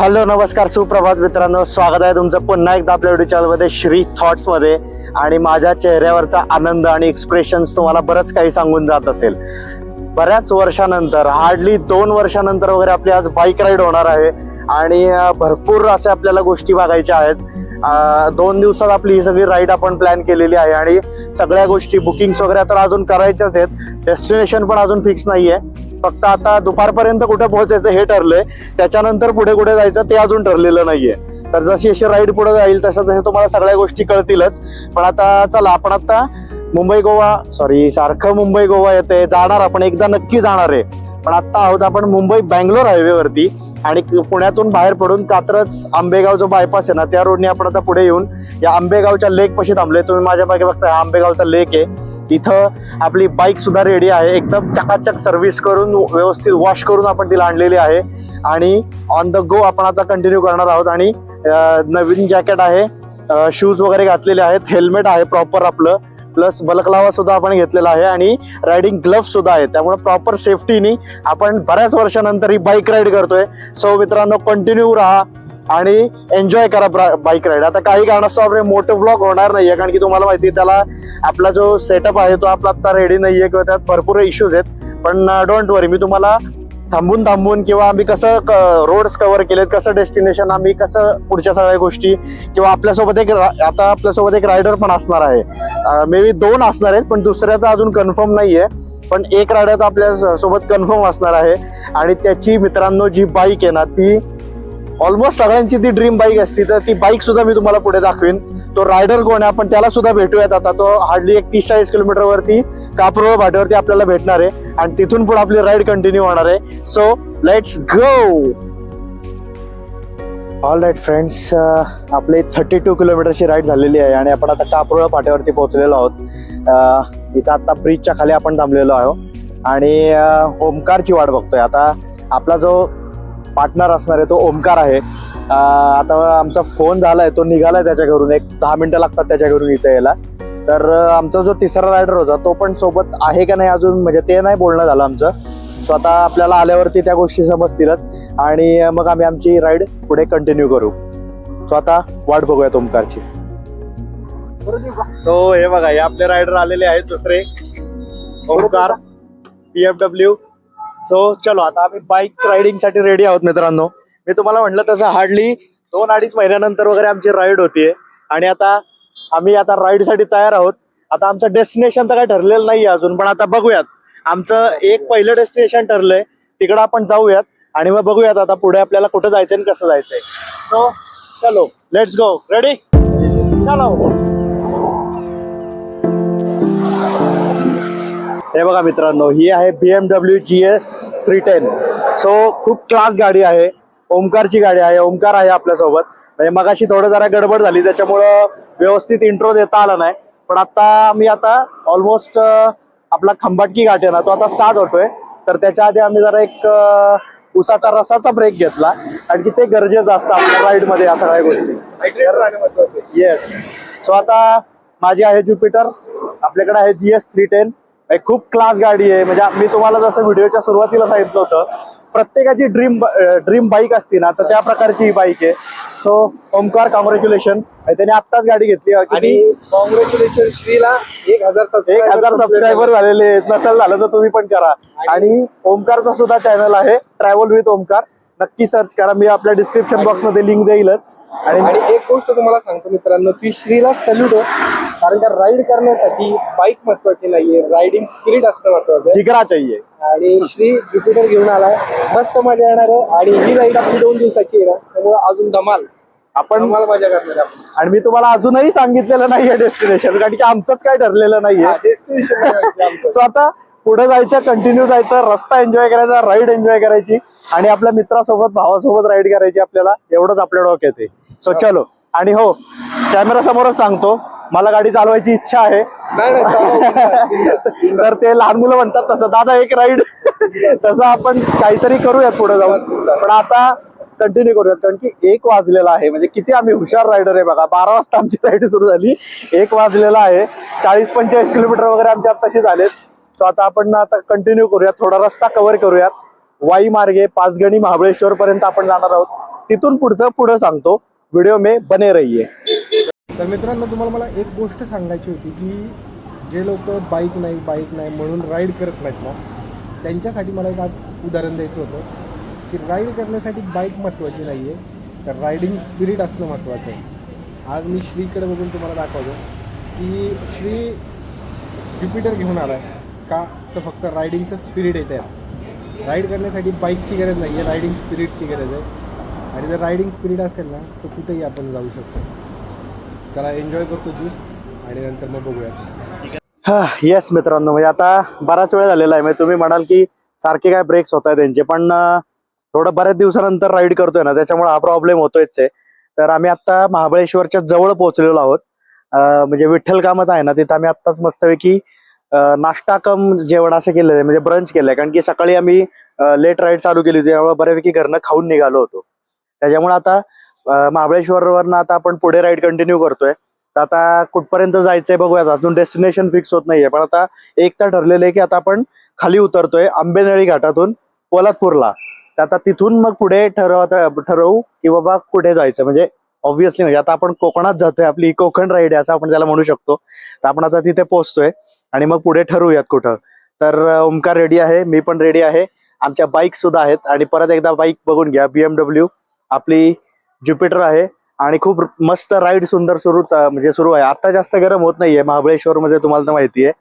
Hello नमस्कार सुप्रभात मित्रांनो. स्वागत आहे तुमचं पुन्हा एकदा आपल्या व्हिडिओ चॅनलमध्ये श्री थॉट्समध्ये आणि माझ्या चेहऱ्यावरचा आनंद आणि एक्सप्रेशन्स तुम्हाला बरंच काही सांगून जात असेल. बऱ्याच वर्षानंतर हार्डली दोन वर्षानंतर वगैरे आपली आज बाईक राईड होणार आहे. आणि भरपूर अशा आपल्याला गोष्टी बघायच्या आहेत. दोन दिवसात आपली ही सगळी राईड आपण प्लॅन केलेली आहे. आणि सगळ्या गोष्टी बुकिंग्स वगैरे तर अजून करायच्याच आहेत. डेस्टिनेशन पण अजून फिक्स नाही आहे फक्त आता दुपारपर्यंत कुठे पोहोचायचं हे ठरलंय. त्याच्यानंतर पुढे कुठे जायचं ते अजून ठरलेलं नाहीये. तर जशी अशी राईड पुढे जाईल तसं तसं तुम्हाला सगळ्या गोष्टी कळतीलच. पण आता चला आपण आता मुंबई गोवा सॉरी सारखं मुंबई गोवा येते जाणार आपण एकदा नक्की जाणार आहे. पण आता आहोत आपण मुंबई बँगलोर हायवे वरती. आणि पुण्यातून बाहेर पडून कात्रज आंबेगाव जो बायपास आहे ना त्या रोडने आपण आता पुढे येऊन या आंबेगावच्या लेक पशी थांबले तुम्ही माझ्या मागे बघता आंबेगावचा लेक आहे. इथं आपली बाईक सुद्धा रेडी आहे. एकदम चकाचक सर्व्हिस करून व्यवस्थित वॉश करून आपण तिला आणलेली आहे. आणि ऑन द गो आपण आता कंटिन्यू करणार आहोत. आणि नवीन जॅकेट आहे शूज वगैरे घातलेले आहेत. हेल्मेट आहे प्रॉपर आपलं. प्लस बलकलावा सुद्धा आपण घेतलेला आहे आणि रायडिंग ग्लव्ह सुद्धा आहे त्यामुळे प्रॉपर सेफ्टीनी आपण बऱ्याच वर्षानंतर ही बाईक राईड करतोय. सो मित्रांनो कंटिन्यू राहा आणि एन्जॉय करा बाईक राईड आता काही कारणास्तव आपले मोठे ब्लॉग होणार नाहीये कारण की तुम्हाला माहिती आहे, त्याला आपला जो सेटअप आहे तो आपला आता रेडी नाहीये किंवा त्यात भरपूर इश्यूज आहेत. पण uh, डोंट वरी मी तुम्हाला थांबून थांबून किंवा आम्ही कसं रोड्स कव्हर केलेत कसं डेस्टिनेशन आम्ही कसं पुढच्या सगळ्या गोष्टी किंवा आपल्यासोबत एक रा- आता आपल्यासोबत एक रायडर पण असणार आहे. मे बी दोन असणार आहेत पण दुसऱ्याचा अजून कन्फर्म आहे पण एक रायडर आपल्यासोबत कन्फर्म असणार आहे. आणि त्याची मित्रांनो जी बाईक आहे ना ती ऑलमोस्ट सगळ्यांची ती ड्रीम बाईक असती तर ती बाईक सुद्धा मी तुम्हाला पुढे दाखवीन. तो रायडर कोण आहे आपण त्याला सुद्धा भेटूयात आता. तो हार्डली एक तीस चाळीस किलोमीटर वरती कापरोळ भाटीवरती आपल्याला भेटणार आहे आणि तिथून पुढे आपली राईड कंटिन्यू होणार आहे. So let's go all right friends आपली थर्टी टू किलोमीटरची राईड झालेली आहे आणि आपण आता कापरोळ फाट्यावरती पोहोचलेलो आहोत. Uh, इथं आता ब्रिजच्या खाली आपण थांबलेलो आहोत. आणि uh, ओमकारची वाट बघतोय. आता आपला जो पार्टनर असणार आहे तो ओमकार आहे. Uh, आता आमचा फोन झाला आहे तो निघाला आहे त्याच्या घरून. एक दहा मिनटं लागतात त्याच्या घरून इथे यायला. तर आमचा जो तिसरा रायडर होता तो पण सोबत आहे का नाही अजून म्हणजे ते नाही बोलणं झालं आमचं. सो आता आपल्याला आल्यावरती त्या गोष्टी समजतीलच. आणि मग आम्ही आमची राईड पुढे कंटिन्यू करू. सो आता वाट बघूया ओमकारची. सो हे बघा हे आपले रायडर आलेले आहेत दुसरे. ओमकार डब्ल्यू सो चलो आता आम्ही बाईक रायडिंगसाठी रेडी आहोत मित्रांनो. मी तुम्हाला म्हटलं तसं हार्डली दोन अडीच महिन्यानंतर वगैरे आमची राईड होतीये. आणि आता आम्ही आता राईडसाठी तयार आहोत. आता आमचं डेस्टिनेशन तर काय ठरलेलं नाही अजून पण आता बघूयात. आमचं एक पहिलं डेस्टिनेशन ठरलंय तिकडं आपण जाऊयात आणि मग बघूयात आता पुढे आपल्याला कुठं जायचंय आणि कसं जायचंय. सो चलो लेट्स गो रेडी चलो. हे बघा मित्रांनो ही आहे B M W G S three ten so खूप क्लास गाडी आहे. ओमकारची गाडी आहे. ओमकार आहे आपल्यासोबत. म्हणजे मगाशी थोडं जरा गडबड झाली त्याच्यामुळं व्यवस्थित इंट्रो देता आला नाही. पण आता मी आता ऑलमोस्ट आपला खंबाटकी घाट आहे ना तो आता स्टार्ट होतोय. तर त्याच्या आधी आम्ही जरा एक उसाचा रसाचा ब्रेक घेतला. कारण की ते गरजेचं असतं आपल्या राईडमध्ये या सगळ्या गोष्टी. येस सो आता माझी आहे ज्युपिटर आपल्याकडे आहे जी एस थ्री टेन. खूप क्लास गाडी आहे. म्हणजे मी तुम्हाला जसं व्हिडिओच्या सुरुवातीला सांगितलं होतं प्रत्येकाची ड्रीम ड्रीम बाईक असते ना तर त्या प्रकारची ही बाईक आहे. सो ओमकार कॉंग्रॅच्युलेशन त्याने आत्ताच गाडी घेतली. आणि कॉंग्रॅच्युलेशन श्रीला. एक हजार एक हजार सबस्क्रायबर झालेले आहेत. नसेल झालं तर तुम्ही पण करा. आणि ओमकारचा सुद्धा चॅनल आहे. Travel with Omkar. नक्की सर्च करा. मी आपल्या डिस्क्रिप्शन बॉक्समध्ये लिंक देईलच. आणि आणि एक गोष्ट तुम्हाला सांगतो मित्रांनो की श्रीला सल्यूट कारण का राईड करण्यासाठी बाईक महत्वाची नाहीये रायडिंग स्पिरिट असणं महत्वाचं आहे. जिगरा चाहिए आणि श्री ज्युपिटर घेऊन आलाय. मस्त मजा येणार आहे. आणि ही राईड आपली दोन दिवसाची आहे ना त्यामुळे अजून धमाल. आपण धमाल मजा करणार आहे आपण. आणि मी तुम्हाला अजूनही सांगितलेलं नाहीये डेस्टिनेशन कारण की आमचंच काय ठरलेलं नाहीये. हा, destination आमचं. सो आता पुढे जायचं कंटिन्यू जायचं रस्ता एन्जॉय करायचा राईड एन्जॉय करायची. आणि आपल्या मित्रासोबत भावासोबत राईड करायची आपल्याला. एवढंच आपल्या डोक्यात आहे. सो चलो. आणि हो कॅमेरा समोरच सांगतो. मला गाडी चालवायची इच्छा आहे. नाही नाही चालू. तर ते लहान मुलं म्हणतात तसं दादा एक राईड तसं आपण काहीतरी करूयात पुढे जाऊन. पण आता कंटिन्यू करूयात कारण की एक वाजलेला आहे. म्हणजे किती आम्ही हुशार रायडर आहे बघा. बारा वाजता आमची राईड सुरू झाली. एक वाजलेला आहे. चाळीस पंचेचाळीस किलोमीटर वगैरे आमचे आत्ताशी झालेत. सो आता आपण आता कंटिन्यू करूयात. थोडा रस्ता कव्हर करूयात. वाई मार्गे पाचगणी महाबळेश्वर पर्यंत आपण जाणार आहोत. तिथून पुढचं पुढं सांगतो. व्हिडिओ में बने रहिए तर मित्रांनो तुम्हाला मला एक गोष्ट सांगायची होती की जे लोक बाईक नाही बाईक नाही म्हणून राईड करत नाहीत ना त्यांच्यासाठी मला एक आज उदाहरण द्यायचं होतं की राईड करण्यासाठी बाईक महत्त्वाची नाही आहे तर रायडिंग स्पिरिट असणं महत्त्वाचं आहे. आज मी श्रीकडे बघून तुम्हाला दाखवतो की श्री ज्युपिटर घेऊन आला आहे का तर फक्त रायडिंगचं स्पिरिट येतं आहे राईड करण्यासाठी बाईकची गरज नाही आहे रायडिंग स्पिरिटची गरज आहे. आणि जर रायडिंग स्पिरिट असेल ना तर कुठेही आपण जाऊ शकतो. चला एन्जॉय करतो ज्यूस आणि नंतर मग बघूया. येस मित्रांनो म्हणजे आता बराच वेळ झालेला आहे. म्हणजे तुम्ही म्हणाल की सारखे काय ब्रेक्स होत आहेत त्यांचे पण थोडं बऱ्याच दिवसानंतर राईड करतोय ना त्याच्यामुळे हा प्रॉब्लेम होतोयच आहे. तर आम्ही आता महाबळेश्वरच्या जवळ पोहोचलेलो आहोत. म्हणजे विठ्ठल कामच आहे ना तिथं आम्ही आत्ताच मस्तपैकी नाश्ता कम जेवण असं केलेलं आहे म्हणजे ब्रंच केलंय कारण की सकाळी आम्ही लेट राईड चालू केली होती त्यामुळे बऱ्यापैकी घरनं खाऊन निघालो होतो. त्याच्यामुळे आता महाबळेश्वरवरनं आता आपण पुढे राईड कंटिन्यू करतोय. तर आता कुठपर्यंत जायचंय बघूयात. अजून डेस्टिनेशन फिक्स होत नाहीये. पण आता एक तर ठरलेलं आहे की आता आपण खाली उतरतोय आंबेनळी घाटातून पोलादपूरला. तर आता तिथून मग पुढे ठरवत ठरवू की बाबा कुठे जायचं म्हणजे ऑब्व्हियसली म्हणजे आता आपण कोकणात जातोय. आपली कोकण राईड आहे असं आपण त्याला म्हणू शकतो. तर आपण आता तिथे पोहोचतोय आणि मग पुढे ठरवूयात कुठं. तर ओमकार रेडी आहे. मी पण रेडी आहे. आमच्या बाईक सुद्धा आहेत. आणि परत एकदा बाईक बघून घ्या. बीएमडब्ल्यू आपली ज्युपिटर आहे आणि खूप मस्त राईड सुंदर सुरू म्हणजे सुरू आहे. आता जास्त गरम होत नाहीये. महाबळेश्वर मध्ये तुम्हाला तर माहिती आहे.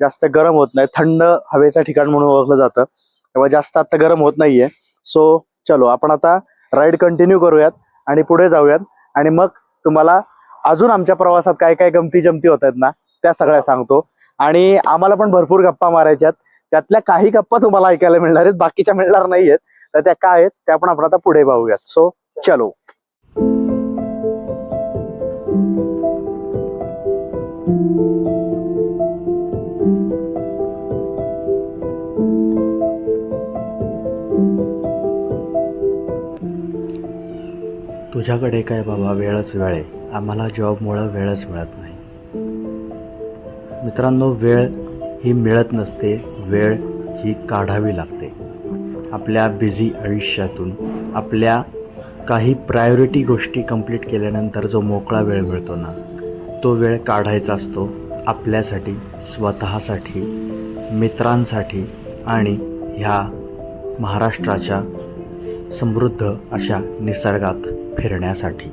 जास्त गरम होत नाही. थंड हवेचं ठिकाण म्हणून ओळखलं जातं. तेव्हा जास्त आता गरम होत नाहीये. सो चलो आपण आता राईड कंटिन्यू करूयात आणि पुढे जाऊयात. आणि मग तुम्हाला अजून आमच्या प्रवासात काय काय गमती जमती होत आहेत ना त्या सगळ्या सांगतो. आणि आम्हाला पण भरपूर गप्पा मारायच्यात त्यातल्या काही गप्पा तुम्हाला ऐकायला मिळणार आहेत. बाकीच्या मिळणार नाहीयेत. तर त्या काय आहेत त्या पण आपण आता पुढे पाहूयात. सो चलो. तुझ्याकडे काय बाबा? वेळच वेळ आहे. आम्हाला जॉबमुळं वेळच मिळत नाही. मित्रांनो वेळ ही मिळत नसते. वेळ ही काढावी लागते. आपल्या बिझी आयुष्यातून आपल्या काही प्रायोरिटी गोष्टी कंप्लीट केल्यानंतर जो मोकळा वेळ मिळतो ना तो वेळ काढायचा असतो आपल्यासाठी स्वतःसाठी मित्रांसाठी आणि ह्या महाराष्ट्राच्या समृद्ध अशा निसर्गात फिरण्यासाठी.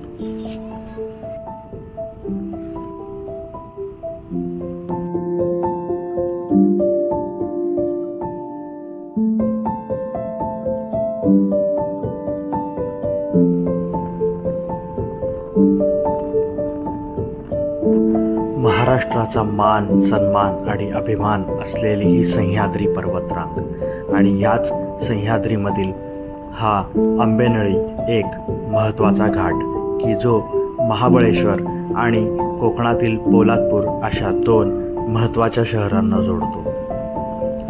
महाराष्ट्राचा मान सन्मान आणि अभिमान असलेली ही सह्याद्री पर्वतरांग आणि याच सह्याद्रीमधील हा आंबेनळी एक महत्त्वाचा घाट की जो महाबळेश्वर आणि कोकणातील पोलादपूर अशा दोन महत्त्वाच्या शहरांना जोडतो.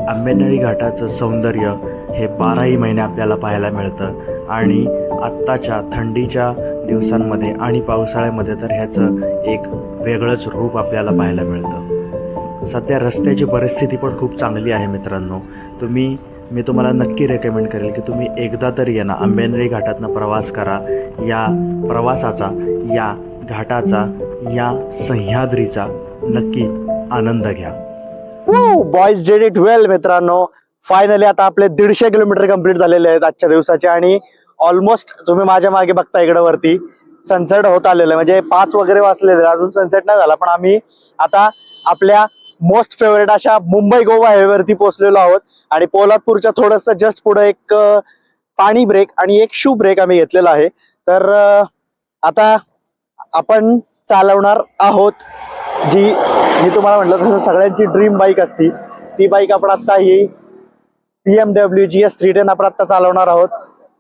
आंबेनळी घाटाचं सौंदर्य हे बाराही महिने आपल्याला पाहायला मिळतं आणि आत्ताच्या थंडीच्या दिवसांमध्ये आणि पावसाळ्यामध्ये तर ह्याचं एक वेगळंच रूप आपल्याला पाहायला मिळतं. सध्या रस्त्याची परिस्थिती पण खूप चांगली आहे मित्रांनो. तुम्ही मी तुम्हाला नक्की रेकमेंड करेल की तुम्ही एकदा तरी या ना आंबेनळी घाटातनं प्रवास करा. या प्रवासाचा या घाटाचा या सह्याद्रीचा नक्की आनंद घ्या. बॉईज डेड इट वेल मित्रांनो. फायनली आता आपले दीडशे किलोमीटर कंप्लीट झालेले आहेत आजच्या दिवसाचे आणि ऑलमोस्ट तुम्ही माझ्या मागे बघता इकडे वरती. सनसेट होत आलेलं आहे. म्हणजे पाच वगैरे वाचलेले अजून सनसेट नाही झाला पण आम्ही आता आपल्या मोस्ट फेवरेट अशा मुंबई गोवा हायवेवरती पोहोचलेलो आहोत. आणि पोलादपूरच्या थोडस जस्ट पुढे एक पाणी ब्रेक आणि एक शू ब्रेक आम्ही घेतलेला आहे. तर आता आपण चालवणार आहोत जी मी तुम्हाला म्हटलं तसं सगळ्यांची ड्रीम बाईक असती. ती बाईक आपण आत्ता ही P M W G S three ten आपण आत्ता चालवणार आहोत.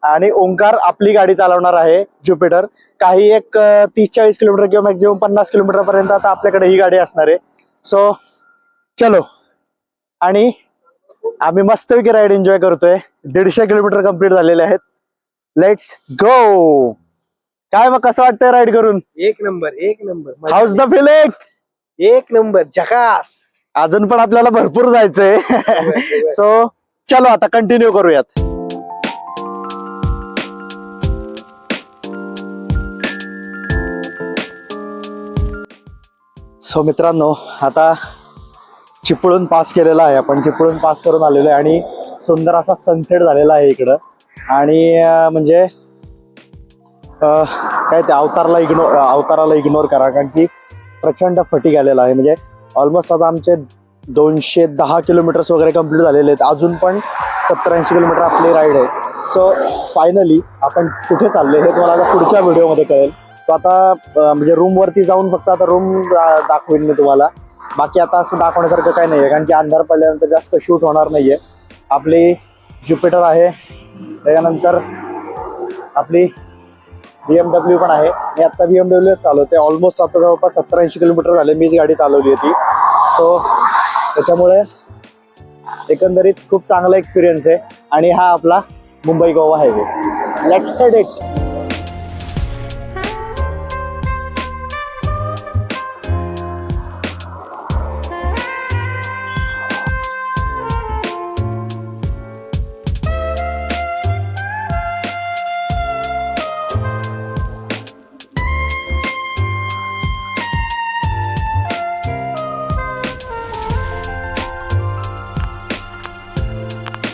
आणि ओंकार आपली गाडी चालवणार आहे ज्युपिटर. काही एक तीस चाळीस किलोमीटर किंवा मॅक्झिमम पन्नास किलोमीटर पर्यंत आता आपल्याकडे ही गाडी असणार आहे. सो चलो. आणि आम्ही मस्तपैकी राईड एन्जॉय करतोय. दीडशे किलोमीटर कंप्लीट झालेले आहेत. लेट्स गो काय मग कसं वाटतंय राईड करून? एक नंबर एक नंबर. हाऊस द फिलिंग एक नंबर जकास अजून पण आपल्याला भरपूर जायचंय. सो चलो आता कंटिन्यू करूयात. सो मित्रांनो आता चिपळूण पास केलेला आहे. आपण चिपळूण पास करून आलेलो आहे आणि सुंदर असा सनसेट झालेला आहे इकडं. आणि म्हणजे काय ते अवतारला इग्नोर अवताराला इग्नोर करा. कारण की प्रचंड फटी आलेला आहे. म्हणजे ऑलमोस्ट आता आमचे दोनशे दहा किलोमीटर्स वगैरे कंप्लीट झालेले आहेत. अजून पण सत्तर ऐंशी किलोमीटर आपली राईड आहे. सो फायनली आपण कुठे चालले हे तुम्हाला आता पुढच्या व्हिडिओमध्ये कळेल. सो आता म्हणजे रूमवरती जाऊन फक्त आता रूम दाखवेन मी तुम्हाला. बाकी आता असं दाखवण्यासारखं काही नाही आहे कारण की अंधार पडल्यानंतर जास्त शूट होणार नाही आहे आपली ज्युपिटर आहे त्याच्यानंतर आपली बी एम डब्ल्यू पण आहे. मी आत्ता बी एम डब्ल्यू चालवते ऑलमोस्ट आता जवळपास सत्तर ऐंशी किलोमीटर झाले मीच गाडी चालवली होती. सो त्याच्यामुळे एकंदरीत खूप चांगला एक्सपिरियन्स आहे. आणि हा आपला Mumbai Goa highway let's head it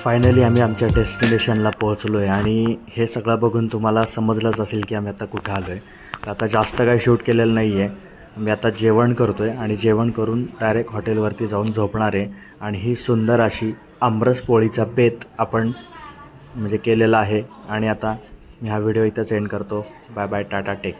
finally आम्ही आमच्या डेस्टिनेशनला पोहोचलो आहे आणि हे सगळं बघून तुम्हाला समजलंच असेल की आम्ही आता कुठं आलो आहे आता जास्त काही शूट केलेलं नाही आहे मी आता जेवण करतो आहे आणि जेवण करून डायरेक्ट हॉटेलवरती जाऊन झोपणार आहे. आणि ही सुंदर अशी आमरस पोळीचा बेत आपण म्हणजे केलेला आहे. आणि आता मी हा व्हिडिओ इथंच एंड करतो. Bye bye Tata take